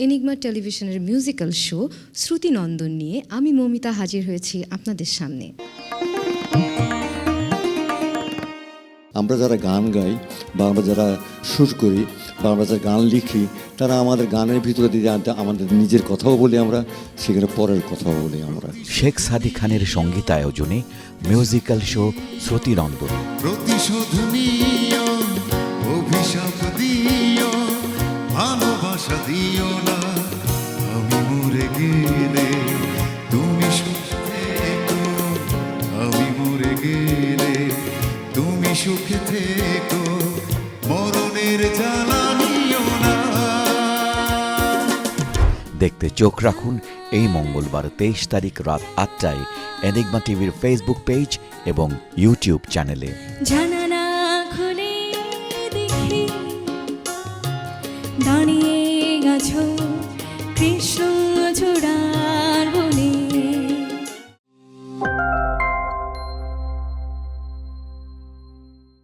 Enigma টেলিভিশনের musical show শ্রুতিনন্দন নিয়ে আমি মমিতা হাজির হয়েছি আপনাদের সামনে। আমরা যারা গান গাই বা আমরা যারা সুর করি বা আমরা যারা গান লিখি তারা আমাদের গানের ভিতরে দিয়ে আনতে- আমাদের নিজের কথাও বলি আমরা সেখানে পরের কথাও বলি আমরা। শেখ সাদি খানের সঙ্গীতায়োজনে মিউজিক্যাল শো শ্রুতিনন্দন প্রতিশোধ নিও অভিশাপ দিও ভালোবাসা দিও মরে গেলে তুমি সুখে থেকো আমি মরে গেলে তুমি সুখে থেকো মরণের জ্বালা নিও না। দেখতে চোখ রাখুন এই মঙ্গলবার তেইশ তারিখ রাত আটটায় এনিগমা টিভির ফেসবুক পেজ এবং ইউটিউব চ্যানেলে জানালা খুলে দেখি দাঁড়িয়ে গেছো কৃষ্ণ